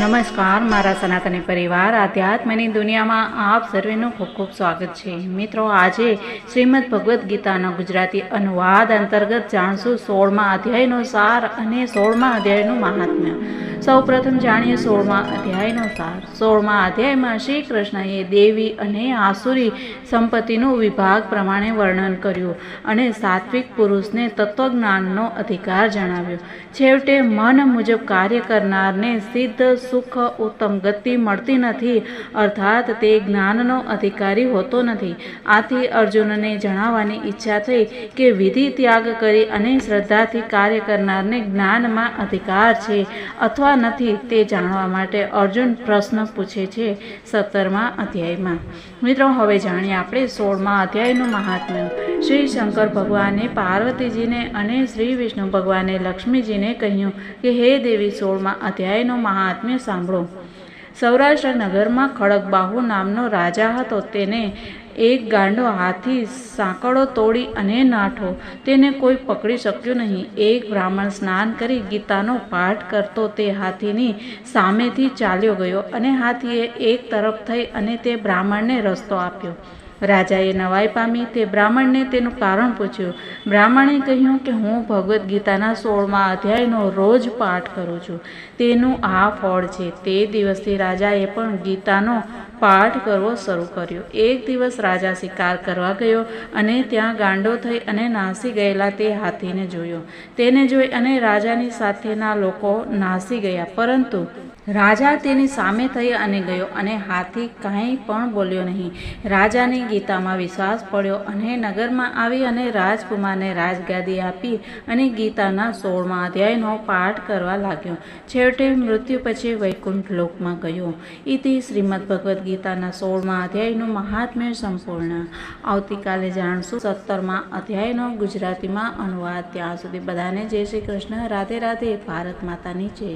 નમસ્કાર, મારા સનાતની પરિવાર, આધ્યાત્મની દુનિયામાં આપ સર્વેનું ખૂબ ખૂબ સ્વાગત છે. મિત્રો, આજે શ્રીમદ ભગવદ્ ગીતાના ગુજરાતી અનુવાદ અંતર્ગત જાણશું સોળમા અધ્યાયનો સાર અને સોળમા અધ્યાયનું મહાત્મ્ય. સૌ પ્રથમ જાણીએ સોળમા અધ્યાયનો સાર. સોળમા અધ્યાયમાં શ્રી કૃષ્ણએ દેવી અને આસુરી સંપત્તિનું વિભાગ પ્રમાણે વર્ણન કર્યું અને સાત્વિક પુરુષને તત્વજ્ઞાનનો અધિકાર જણાવ્યો. છેવટે મન મુજબ કાર્ય કરનારને સિદ્ધ સુખ ઉત્તમ ગતિ મળતી નથી. અર્થાત તે જ્ઞાનનો અધિકારી હોતો નથી. આથી અર્જુનને જણાવવાની ઈચ્છા થઈ કે વિધિ ત્યાગ કરી અને શ્રદ્ધાથી કાર્ય કરનારને જ્ઞાનમાં અધિકાર છે અથવા નથી તે જાણવા માટે અર્જુન પ્રશ્ન પૂછે છે સત્તરમા અધ્યાયમાં. મિત્રો, હવે જાણીએ આપણે સોળમા અધ્યાયનું મહાત્મ્ય. શ્રી શંકર ભગવાને પાર્વતીજીને અને શ્રી વિષ્ણુ ભગવાને લક્ષ્મીજીને કહ્યું કે, હે દેવી, સોળમાં અધ્યાયનો મહાત્મ્ય સાંભળો. સૌરાષ્ટ્ર નગરમાં ખડગબાહુ નામનો રાજા હતો. તેને એક ગાંડો હાથી સાંકળો તોડી અને નાઠો. તેને કોઈ પકડી શક્યું નહીં. એક બ્રાહ્મણ સ્નાન કરી ગીતાનો પાઠ કરતો તે હાથીની સામેથી ચાલ્યો ગયો અને હાથીએ એક તરફ થઈ અને તે બ્રાહ્મણને રસ્તો આપ્યો. રાજાએ નવાઈ પામી તે બ્રાહ્મણને તેનું કારણ પૂછ્યું. બ્રાહ્મણે કહ્યું કે હું ભગવદ્ ગીતાના સોળમા અધ્યાયનો રોજ પાઠ કરું છું. તેનું આ ફળ છે. તે દિવસથી રાજાએ પણ ગીતાનો પાઠ કરવો શરૂ કર્યો. એક દિવસ રાજા શિકાર કરવા ગયો અને ત્યાં ગાંડો થઈ અને નાસી ગયેલા તે હાથીને જોયો. તેને જોઈ અને રાજાની સાથેના લોકો નાસી ગયા. પરંતુ રાજા તેની સામે થઈ અને ગયો અને હાથી કાંઈ પણ બોલ્યો નહીં. રાજાને ગીતામાં વિશ્વાસ પડ્યો અને નગરમાં આવી અને રાજકુમારને રાજગાદી આપી અને ગીતાના સોળમા અધ્યાયનો પાઠ કરવા લાગ્યો. છેવટે મૃત્યુ પછી વૈકુંઠ લોકમાં ગયો. ઇતિ શ્રીમદ ભગવદ્ ગીતાના સોળમા અધ્યાયનું મહાત્મ્ય સંપૂર્ણ. આવતીકાલે જાણશું સત્તરમા અધ્યાયનો ગુજરાતીમાં અનુવાદ. ત્યાં સુધી બધાને જય શ્રી કૃષ્ણ. રાધે રાધે ભારત માતાની જય.